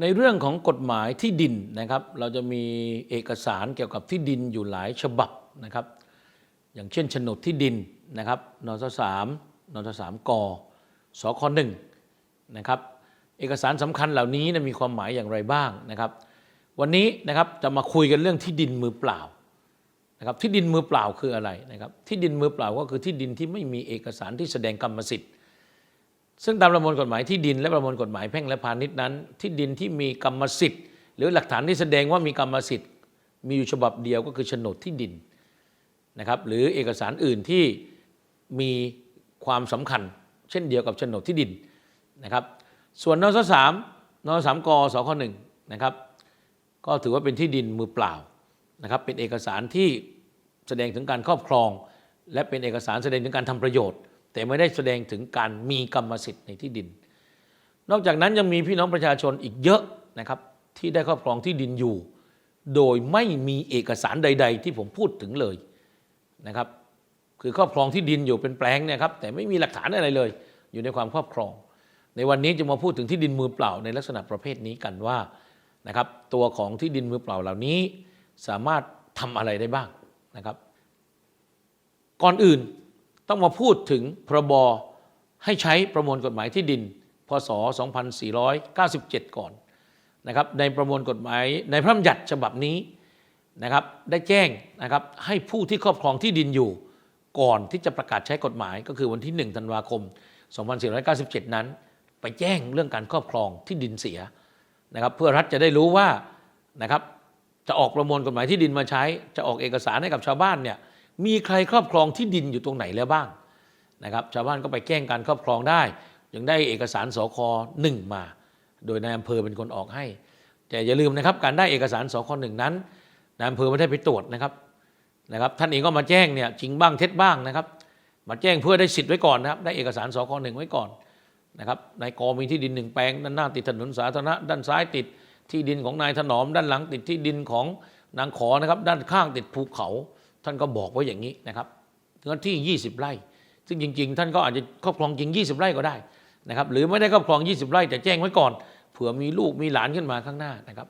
ในเรื่องของกฎหมายที่ดินนะครับ เราจะมีเอกสารเกี่ยวกับที่ดินอยู่หลายฉบับนะครับ อย่างเช่นโฉนดที่ดินนะครับนสสามนสสามกสคหนึ่งนะครับเอกสารสำคัญเหล่านี้นะมีความหมายอย่างไรบ้างนะครับ วันนี้นะครับจะมาคุยกันเรื่องที่ดินมือเปล่านะครับที่ดินมือเปล่าคืออะไรนะครับ ที่ดินมือเปล่าก็คือที่ดินที่ไม่มีเอกสารที่แสดงกรรมสิทธิ์ ซึ่งตามประมวลกฎหมายที่ดินและประมวลกฎหมายแพ่งและพาณิชย์นั้น ที่ดินที่มีกรรมสิทธิ์ หรือหลักฐานที่แสดงว่ามีกรรมสิทธิ์ มีอยู่ฉบับเดียวก็คือโฉนดที่ดินนะครับหรือเอกสารอื่นที่มีความสำคัญ เช่นเดียวกับโฉนดที่ดินนะครับส่วนนสสามนสสามกสคหนึ่งนะครับก็ถือว่าเป็นที่ดินมือเปล่านะครับเป็นเอกสารที่แสดงถึงการครอบครอง และเป็นเอกสารแสดงถึงการทำประโยชน์ แต่ไม่ได้แสดงถึงการมีกรรมสิทธิ์ในที่ดิน นอกจากนั้นยังมีพี่น้องประชาชนอีกเยอะนะครับที่ได้ครอบครองที่ดินอยู่ โดยไม่มีเอกสารใด ๆ ที่ผมพูดถึงเลยนะครับคือครอบครองที่ดินอยู่เป็นแปลงเนี่ยครับแต่ไม่มีหลักฐานอะไรเลย อยู่ในความครอบครอง ในวันนี้จะมาพูดถึงที่ดินมือเปล่าในลักษณะประเภทนี้กันว่านะครับตัวของที่ดินมือเปล่าเหล่านี้ สามารถทำอะไรได้บ้างนะครับ ก่อนอื่น ต้องมาพูดถึงพรบให้ใช้ประมวลกฎหมายที่ดิน พศ 2497 ก่อนนะครับในประมวลกฎหมายในพระบัญญัติฉบับนี้นะครับได้แจ้งนะครับให้ผู้ที่ครอบครองที่ดินอยู่ก่อนที่จะประกาศใช้กฎหมายก็คือวันที่ 1 ธันวาคม 2497 นั้น ไปแจ้งเรื่องการครอบครองที่ดินเสียนะครับเพื่อรัฐจะได้รู้ว่านะครับจะออกประมวลกฎหมายที่ดินมาใช้ จะออกเอกสารให้กับชาวบ้านเนี่ย มีใครครอบครองที่ดินอยู่ตรงไหนแล้วบ้างนะครับชาวบ้านก็ไปแจ้งการครอบครองได้ยังได้เอกสารสคหนึ่งมา โดยนายอำเภอเป็นคนออกให้ แต่อย่าลืมนะครับการได้เอกสารสคหนึ่งนั้นนายอำเภอไม่ได้ไปตรวจนะครับนะครับ ท่านเองก็มาแจ้งเนี่ยจริงบ้างเท็จบ้างนะครับ มาแจ้งเพื่อได้สิทธิ์ไว้ก่อนนะครับได้เอกสารสคหนึ่งไว้ก่อนนะครับนายกมีที่ดินหนึ่งแปลงด้านหน้าติดถนนสาธารณะด้านซ้ายติดที่ดินของนายถนอม ด้านหลังติดที่ดินของนางขอนะครับ ด้านข้างติดภูเขา ท่านก็บอกไว้อย่างนี้นะครับเนื้อที่ 20 ไร่ ซึ่งจริง ๆ ท่านก็อาจจะครอบครองจริง 20 ไร่ก็ได้นะครับ หรือไม่ได้ครอบครอง 20 ไร่ แต่แจ้งไว้ก่อนเผื่อมีลูกมีหลานขึ้นมาข้างหน้านะครับ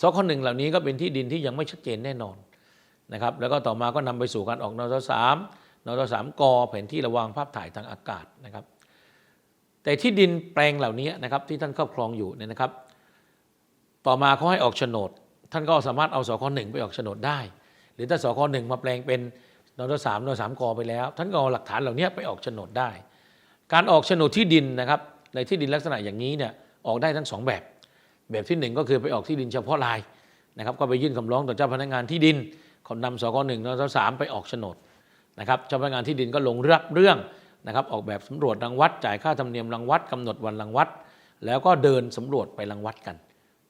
สคหนึ่งเหล่านี้ก็เป็นที่ดินที่ยังไม่ชัดเจนแน่นอนนะครับ แล้วก็ต่อมาก็นำไปสู่การออกนสสามนสสามกแผนที่ระวางภาพถ่ายทางอากาศนะครับ แต่ที่ดินแปลงเหล่านี้นะครับที่ท่านครอบครองอยู่เนี่ยนะครับ ต่อมาเขาให้ออกโฉนด ท่านก็สามารถเอาสคหนึ่งไปออกโฉนดได้ รือถ้าสคหนึ่งมาแปลงเป็นนสสามนสามกไปแล้ว ท่านก็เอาหลักฐานเหล่านี้ไปออกโฉนดได้ การออกโฉนดที่ดินนะครับในที่ดินลักษณะอย่างนี้เนี่ยออกได้ทั้งสองแบบ แบบที่หนึ่งก็คือไปออกที่ดินเฉพาะลายนะครับก็ไปยื่นคำร้องต่อเจ้าพนักงานที่ดินคนนำสคหนึ่งนสสามไปออกโฉนดนะครับเจ้าพนักงานที่ดินก็ลงรับเรื่องนะครับออกแบบสำรวจรังวัดจ่ายค่าธรรมเนียมรังวัดกำหนดวันรังวัด แล้วก็เดินสำรวจไปรังวัดกัน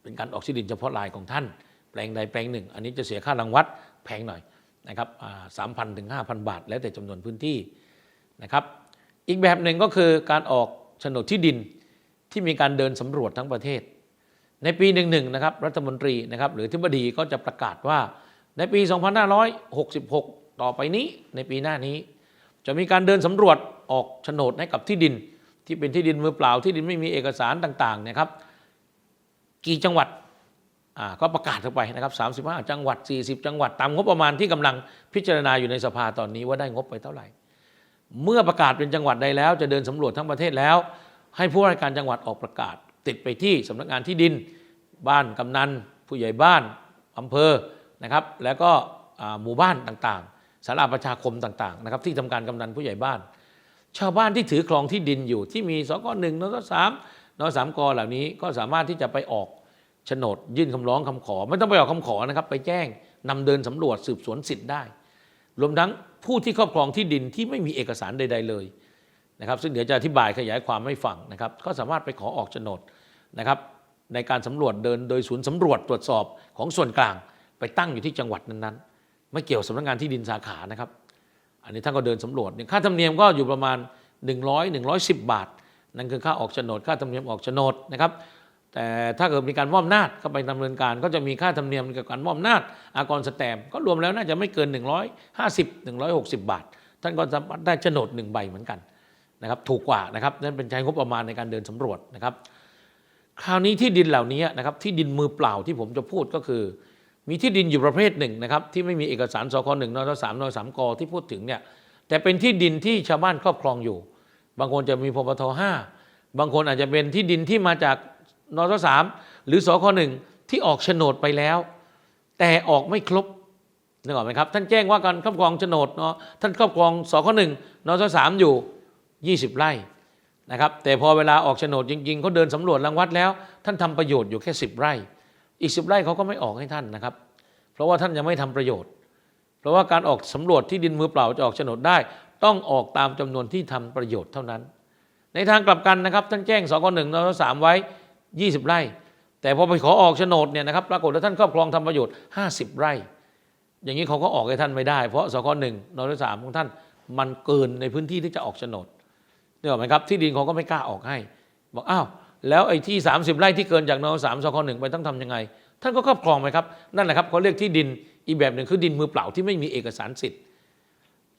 เป็นการออกที่ดินเฉพาะลายของท่าน แปลงใดแปลงหนึ่ง อันนี้จะเสียค่ารังวัด แพงหน่อยนะครับสามพันถึงห้าพันบาท แล้วแต่จำนวนพื้นที่นะครับ อีกแบบหนึ่งก็คือการออกโฉนดที่ดินที่มีการเดินสำรวจทั้งประเทศ ในปีหนึ่งหนึ่งนะครับรัฐมนตรีนะครับหรือที่บดีก็จะประกาศว่าในปี 2566 ต่อไปนี้ในปีหน้านี้ จะมีการเดินสำรวจออกโฉนดให้กับที่ดิน ที่เป็นที่ดินมือเปล่าที่ดินไม่มีเอกสารต่างๆนะครับ กี่จังหวัด ก็ประกาศเข้าไปนะครับ35 จังหวัด 40 จังหวัดตามงบประมาณที่กำลังพิจารณาอยู่ในสภาตอนนี้ว่าได้งบไปเท่าไหร่ เมื่อประกาศเป็นจังหวัดใดแล้วจะเดินสำรวจทั้งประเทศแล้ว ให้ผู้ว่าราชการจังหวัดออกประกาศ ติดไปที่สำนักงานที่ดิน บ้านกำนัน ผู้ใหญ่บ้านอำเภอนะครับ แล้วก็หมู่บ้านต่างๆสาราประชาคมต่างๆนะครับที่ทำการกำนันผู้ใหญ่บ้าน ชาวบ้านที่ถือครองที่ดินอยู่ที่มีสกหนึ่งนสสามนสามกเหล่านี้ก็สามารถที่จะไปออก โฉนดยื่นคำร้องคำขอ ไม่ต้องไปออกคำขอนะครับ ไปแจ้งนำเดินสำรวจสืบสวนสิทธิ์ได้ รวมทั้งผู้ที่ครอบครองที่ดินที่ไม่มีเอกสารใด ๆ เลยนะครับ ซึ่งเดี๋ยวจะอธิบายขยายความให้ฟังนะครับก็สามารถไปขอออกโฉนดนะครับ ในการสำรวจเดินโดยศูนย์สำรวจตรวจสอบของส่วนกลาง ไปตั้งอยู่ที่จังหวัดนั้นๆ ไม่เกี่ยวสำนักงานที่ดินสาขานะครับ อันนี้ท่านก็เดินสำรวจค่าธรรมเนียมก็อยู่ประมาณ 100 110 บาท นั่นคือค่าออกโฉนดค่าธรรมเนียมออกโฉนดนะครับ แต่ถ้าเกิดมีการมอบอำนาจเข้าไปดำเนินการ ก็จะมีค่าธรรมเนียมเกี่ยวกับการมอบอำนาจอากรสแตมก็รวมแล้วน่าจะไม่เกิน 150 160 บาท ท่านก็สามารถได้โฉนดหนึ่งใบเหมือนกันนะครับถูกกว่านะครับนั่นเป็นใช้งบประมาณในการเดินสำรวจนะครับคคราวนี้ที่ดินเหล่านี้นะครับที่ดินมือเปล่าที่ผมจะพูดก็คือ มีที่ดินอยู่ประเภทหนึ่งนะครับที่ไม่มีเอกสารสคหนึ่งนสามนสามกที่พูดถึงเนี่ยแต่เป็นที่ดินที่ชาวบ้านครอบครองอยู่ บางคนจะมีพปทห้าบางคนอาจจะเป็นที่ดินที่มาจาก นสสามหรือสคหนึ่งที่ออกโฉนดไปแล้ว แต่ออกไม่ครบนึกออกไหมครับ ท่านแจ้งว่าการครอบครองโฉนดเนาะท่านครอบครองสคหนึ่งนสสามอยู่ 20 ไร่นะครับแต่พอเวลาออกโฉนดจริงๆเขาเดินสำรวจรังวัดแล้ว ท่านทำประโยชน์อยู่แค่ 10 ไร่ อีก 10 ไร่เขาก็ไม่ออกให้ท่านนะครับ เพราะว่าท่านยังไม่ทำประโยชน์ เพราะว่าการออกสำรวจที่ดินมือเปล่าจะออกโฉนดได้ ต้องออกตามจำนวนที่ทำประโยชน์เท่านั้น ในทางกลับกันนะครับ ท่านแจ้งสกหนึ่งนสามไว้ 20 ไร่ แต่พอไปขอออกโฉนดเนี่ยนะครับปรากฏว่าท่านครอบครองทำประโยชน์ 50 ไร่ อย่างนี้เขาก็ออกให้ท่านไม่ได้ เพราะสกหนึ่งนสสามของท่านมันเกินในพื้นที่ที่จะออกโฉนดเนี่ยหรอไหมครับที่ดินเขาก็ไม่กล้าออกให้ บอกอ้าวแล้วไอ้ที่ 30 ไร่ที่เกินจากนสามสกหนึ่งไปต้องทำยังไง ท่านก็ครอบครองไหมครับนั่นแหละครับเขาเรียกที่ดินอีกแบบหนึ่งคือดินมือเปล่าที่ไม่มีเอกสารสิทธิ์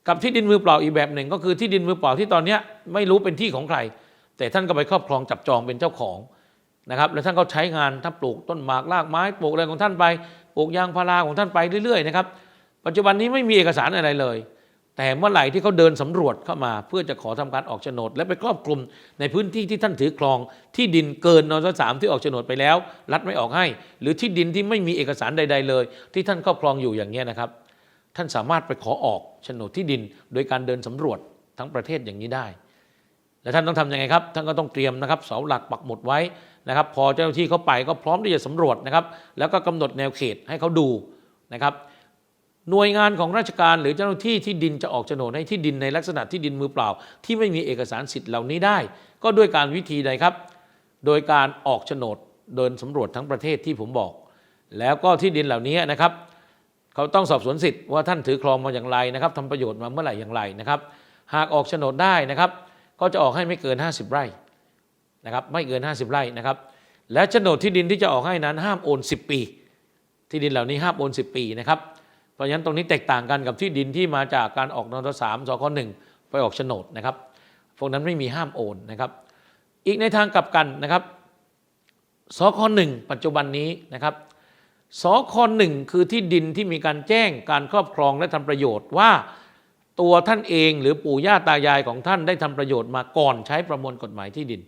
กับที่ดินมือเปล่าอีกแบบหนึ่งก็คือที่ดินมือเปล่าที่ตอนนี้ไม่รู้เป็นที่ของใคร แต่ท่านก็ไปครอบครองจับจองเป็นเจ้าของ นะครับแล้วท่านก็ใช้งานถ้าปลูกต้นหมากรากไม้ปลูกอะไรของท่านไปปลูกยางพาราของท่านไปเรื่อยๆนะครับปัจจุบันนี้ไม่มีเอกสารอะไรเลย แต่เมื่อไหร่ที่เขาเดินสำรวจเข้ามา เพื่อจะขอทำการออกโฉนด และไปครอบคลุมในพื้นที่ที่ท่านถือครอง ที่ดินเกินนสสามที่ออกโฉนดไปแล้ว รัฐไม่ออกให้ หรือที่ดินที่ไม่มีเอกสารใด ๆ เลย ที่ท่านครอบครองอยู่อย่างเงี้นะครับ ท่านสามารถไปขอออกโฉนดที่ดิน โดยการเดินสำรวจทั้งประเทศอย่างนี้ได้ และท่านต้องทำยังไงครับ ท่านก็ต้องเตรียมนะครับเสาหลักปักหมุดไว้นะครับ พอเจ้าหน้าที่เขาไปก็พร้อมที่จะสำรวจนะครับ แล้วก็กำหนดแนวเขตให้เขาดูนะครับ หน่วยงานของราชการหรือเจ้าหน้าที่ที่ดินจะออกโฉนดให้ที่ดินในลักษณะที่ดินมือเปล่า ที่ไม่มีเอกสารสิทธิ์เหล่านี้ได้ ก็ด้วยการวิธีใดครับ โดยการออกโฉนดเดินสำรวจทั้งประเทศที่ผมบอก แล้วก็ที่ดินเหล่านี้นะครับเขาต้องสอบสวนสิทธิ์ว่าท่านถือครองมาอย่างไรนะครับทำประโยชน์มาเมื่อไหร่อย่างไรนะครับ หากออกโฉนดได้นะครับ ก็จะออกให้ไม่เกิน 50 ไร่นะครับไม่เกิน 50 ไร่นะครับและโฉนดที่ดินที่จะออกให้นั้นห้ามโอน 10 ปี ที่ดินเหล่านี้ห้ามโอน 10 ปีนะครับเพราะฉะนั้นตรงนี้แตกต่างกันกับที่ดินที่มาจากการออกนทสามสคหนึ่งไปออกโฉนดนะครับพวกนั้นไม่มีห้ามโอนนะครับอีกในทางกลับกันนะครับสคหนึ่งปัจจุบันนี้นะครับสคหนึ่งคือที่ดินที่มีการแจ้งการครอบครองและทำประโยชน์ว่า ตัวท่านเองหรือปู่ย่าตายายของท่านได้ทำประโยชน์มาก่อนใช้ประมวลกฎหมายที่ดิน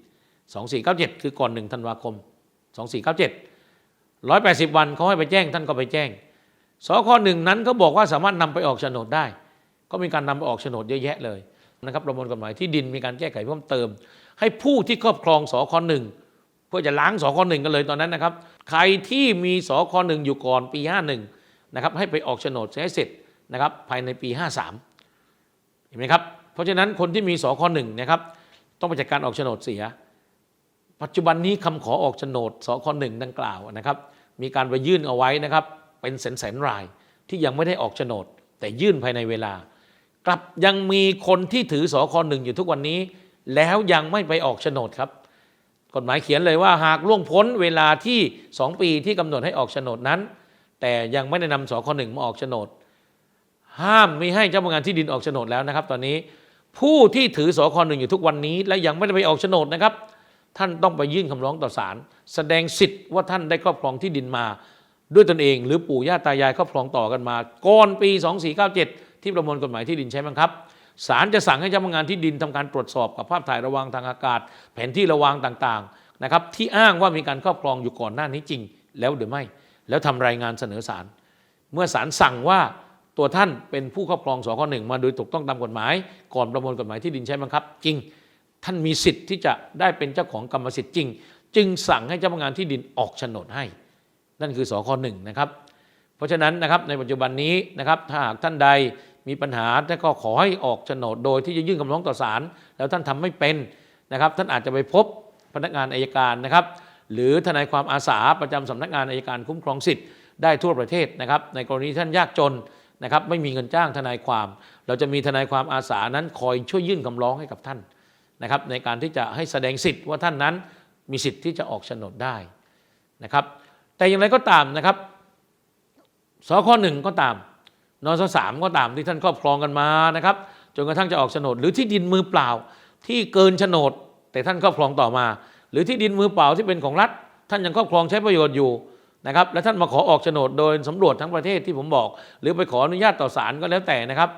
2497 คือก่อน 1 ธันวาคม 2497 180 วันเขาให้ไปแจ้งท่านก็ไปแจ้งสคหนึ่งนั้นเขาบอกว่าสามารถนำไปออกโฉนดได้ ก็มีการนำไปออกโฉนดเยอะแยะเลยนะครับประมวลกฎหมายที่ดินมีการแก้ไขเพิ่มเติม ให้ผู้ที่ครอบครองสคหนึ่งเพื่อจะล้างสคหนึ่งกันเลยตอนนั้นนะครับ ใครที่มีสคหนึ่งอยู่ก่อนปี 51 นะครับให้ไปออกโฉนดให้เสร็จนะครับภายในปี 53 เห็นไหมครับ เพราะฉะนั้นคนที่มีสคหนึ่งนะครับต้องไปจัดการออกโฉนดเสีย ปัจจุบันนี้คำขอออกโฉนดสคหนึ่งดังกล่าวนะครับ มีการไปยื่นเอาไว้นะครับ เป็นแสนแสนรายที่ยังไม่ได้ออกโฉนด แต่ยื่นภายในเวลา กลับยังมีคนที่ถือสคหนึ่งอยู่ทุกวันนี้ แล้วยังไม่ไปออกโฉนดครับกฎหมายเขียนเลยว่าหากล่วงพ้นเวลาที่ 2 ปีที่กำหนดให้ออกโฉนดนั้น แต่ยังไม่ได้นำสคหนึ่งมาออกโฉนด ห้ามไม่ให้เจ้าพนักงานที่ดินออกโฉนดแล้วนะครับ ตอนนี้ผู้ที่ถือสคหนึ่งอยู่ทุกวันนี้ และยังไม่ได้ไปออกโฉนดนะครับ ท่านต้องไปยื่นคำร้องต่อศาลแสดงสิทธิ์ว่าท่านได้ครอบครองที่ดินมา ด้วยตนเองหรือปู่ย่าตายายครอบครองต่อกันมาก่อนปี 2497 ที่ประมวลกฎหมายที่ดินใช้บังคับศาลจะสั่งให้เจ้าพนักงานที่ดินทำการตรวจสอบกับภาพถ่ายระวางทางอากาศ แผนที่ระวางต่างๆนะครับที่อ้างว่ามีการครอบครองอยู่ก่อนหน้านี้จริง แล้วหรือไม่ แล้วทำรายงานเสนอศาลเมื่อศาลสั่งว่า ตัวท่านเป็นผู้ครอบครองสคหนึ่งมาโดยถูกต้องตามกฎหมาย ก่อนประมวลกฎหมายที่ดินใช้บังคับ จริง ท่านมีสิทธิ์ที่จะได้เป็นเจ้าของกรรมสิทธิ์จริง จึงสั่งให้เจ้าพนักงานที่ดินออกโฉนดให้ นั่นคือสคหนึ่งนะครับ เพราะฉะนั้นนะครับในปัจจุบันนี้นะครับถ้าหากท่านใดมีปัญหาท่านก็ขอให้ออกโฉนดโดยที่จะยื่นคำร้องต่อศาลแล้วท่านทำไม่เป็นนะครับ ท่านอาจจะไปพบพนักงานอายการนะครับหรือทนายความอาสาประจำสำนักงานอายการคุ้มครองสิทธิ์ได้ทั่วประเทศนะครับในกรณีท่านยากจน นะครับไม่มีเงินจ้างทนายความ เราจะมีทนายความอาสานั้นคอยช่วยยื่นคำร้องให้กับท่านนะครับในการที่จะให้แสดงสิทธิ์ว่าท่านนั้นมีสิทธิ์ที่จะออกโฉนดได้นะครับแต่อย่างไรก็ตามนะครับสคหนึ่งก็ตามนสสามก็ตามที่ท่านครอบครองกันมานะครับจนกระทั่งจะออกโฉนด หรือที่ดินมือเปล่าที่เกินโฉนด แต่ท่านครอบครองต่อมา หรือที่ดินมือเปล่าที่เป็นของรัฐ ท่านยังครอบครองใช้ประโยชน์อยู่ นะครับและท่านมาขอออกโฉนดโดยสำรวจทั้งประเทศที่ผมบอก หรือไปขออนุญาตต่อศาลก็แล้วแต่นะครับ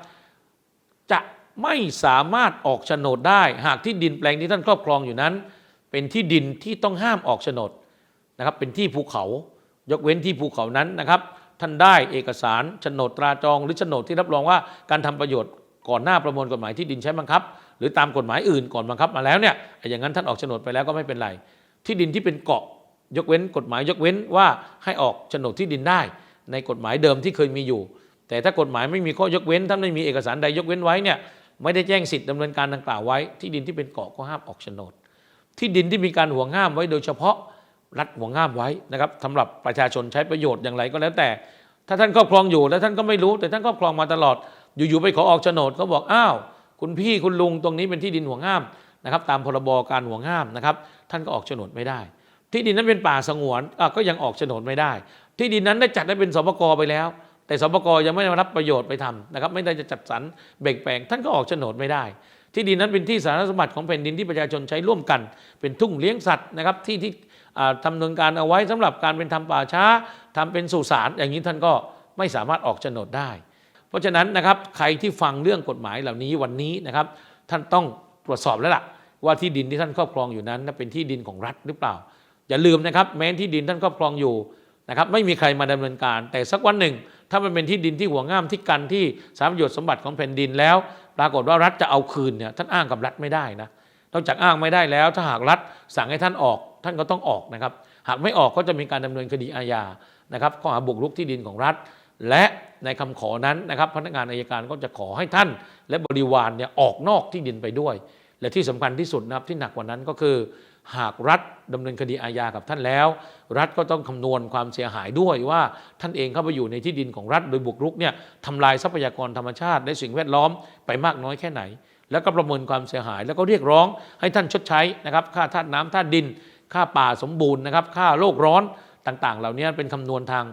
จะไม่สามารถออกโฉนดได้ หากที่ดินแปลงที่ท่านครอบครองอยู่นั้น เป็นที่ดินที่ต้องห้ามออกโฉนดนะครับเป็นที่ภูเขา ยกเว้นที่ภูเขานั้นนะครับ ท่านได้เอกสารโฉนดตราจอง หรือโฉนดที่รับรองว่าการทำประโยชน์ก่อนหน้าประมวลกฎหมายที่ดินใช้บังคับ หรือตามกฎหมายอื่นก่อนบังคับมาแล้วเนี่ยอย่างนั้นท่านออกโฉนดไปแล้วก็ไม่เป็นไร ที่ดินที่เป็นเกาะ ยกเว้นกฎหมายยกเว้นว่าให้ออกโฉนดที่ดินได้ ในกฎหมายเดิมที่เคยมีอยู่ แต่ถ้ากฎหมายไม่มีข้อยกเว้นท่านไม่มีเอกสารใดยกเว้นไว้เนี่ยไม่ได้แจ้งสิทธิ์ดำเนินการดังกล่าวไว้ ที่ดินที่เป็นเกาะก็ห้ามออกโฉนด ที่ดินที่มีการห่วงห้ามไว้โดยเฉพาะรัฐห่วงห้ามไว้นะครับสำหรับประชาชนใช้ประโยชน์อย่างไรก็แล้วแต่ ถ้าท่านครอบครองอยู่แล้วท่านก็ไม่รู้ แต่ท่านครอบครองมาตลอด อยู่ๆไปขอออกโฉนดก็บอกอ้าว คุณพี่คุณลุงตรงนี้เป็นที่ดินห่วงห้ามนะครับ ตามพรบการห่วงห้ามนะครับ ท่านก็ออกโฉนดไม่ได้ ที่ดินนั้นเป็นป่าสงวนก็ยังออกโฉนดไม่ได้ ที่ดินนั้นได้จัดได้เป็นสปกไปแล้ว แต่สปกยังไม่ได้รับประโยชน์ไปทำนะครับ ไม่ได้จะจัดสรรแบ่งแปลงท่านก็ออกโฉนดไม่ได้ ที่ดินนั้นเป็นที่สาธารณสมบัติของแผ่นดินที่ประชาชนใช้ร่วมกัน เป็นทุ่งเลี้ยงสัตว์นะครับที่ที่ทำเนินการเอาไว้สำหรับการเป็นทำป่าช้าทำเป็นสุสานอย่างนี้ท่านก็ไม่สามารถออกโฉนดได้ เพราะฉะนั้นนะครับใครที่ฟังเรื่องกฎหมายเหล่านี้วันนี้นะครับท่านต้องตรวจสอบแล้วล่ะว่าที่ดินที่ท่านครอบครองอยู่นั้นเป็นที่ดินของรัฐหรือเปล่า อย่าลืมนะครับแม้ที่ดินท่านครอบครองอยู่นะครับไม่มีใครมาดำเนินการ แต่สักวันหนึ่ง ถ้ามันเป็นที่ดินที่หัวง่ามที่กันที่สามประโยชน์สมบัติของแผ่นดินแล้ว ปรากฏว่ารัฐจะเอาคืนเนี่ยท่านอ้างกับรัฐไม่ได้นะนอกจากอ้างไม่ได้แล้ว ถ้าหากรัฐสั่งให้ท่านออก ท่านก็ต้องออกนะครับ หากไม่ออกก็จะมีการดำเนินคดีอาญานะครับข้อหาบุกรุกที่ดินของรัฐ และในคำขอนั้นนะครับ พนักงานอายการก็จะขอให้ท่าน และบริวารเนี่ยออกนอกที่ดินไปด้วย และที่สำคัญที่สุดนะครับที่หนักกว่านั้นก็คือ หากรัฐดำเนินคดีอาญากับท่านแล้ว รัฐก็ต้องคำนวณความเสียหายด้วยว่าท่านเองเข้าไปอยู่ในที่ดินของรัฐโดยบุกรุกเนี่ยทำลายทรัพยากรธรรมชาติและสิ่งแวดล้อมไปมากน้อยแค่ไหน แล้วก็ประเมินความเสียหาย แล้วก็เรียกร้องให้ท่านชดใช้นะครับค่าธาตุน้ำธาตุดิน ค่าป่าสมบูรณ์นะครับค่าโลกร้อนต่างๆ เหล่านี้เป็นคำนวณทาง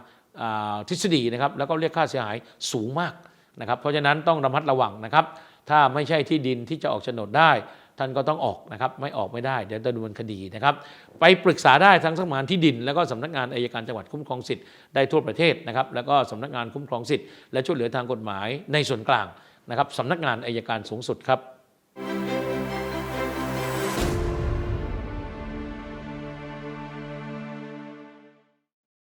ทฤษฎีนะครับแล้วก็เรียกค่าเสียหายสูงมากนะครับเพราะฉะนั้นต้องระมัดระวังนะครับ ถ้าไม่ใช่ที่ดินที่จะออกโฉนดได้ ท่านก็ต้องออกนะครับ ไม่ออกไม่ได้เดี๋ยวจะดำเนินคดีนะครับ ไปปรึกษาได้ทั้งสำนักงานที่ดิน แล้วก็สำนักงานอายการจังหวัดคุ้มครองสิทธิ์ได้ทั่วประเทศนะครับ แล้วก็สำนักงานคุ้มครองสิทธิ์และช่วยเหลือทางกฎหมายในส่วนกลางนะครับสำนักงานอายการสูงสุดครับ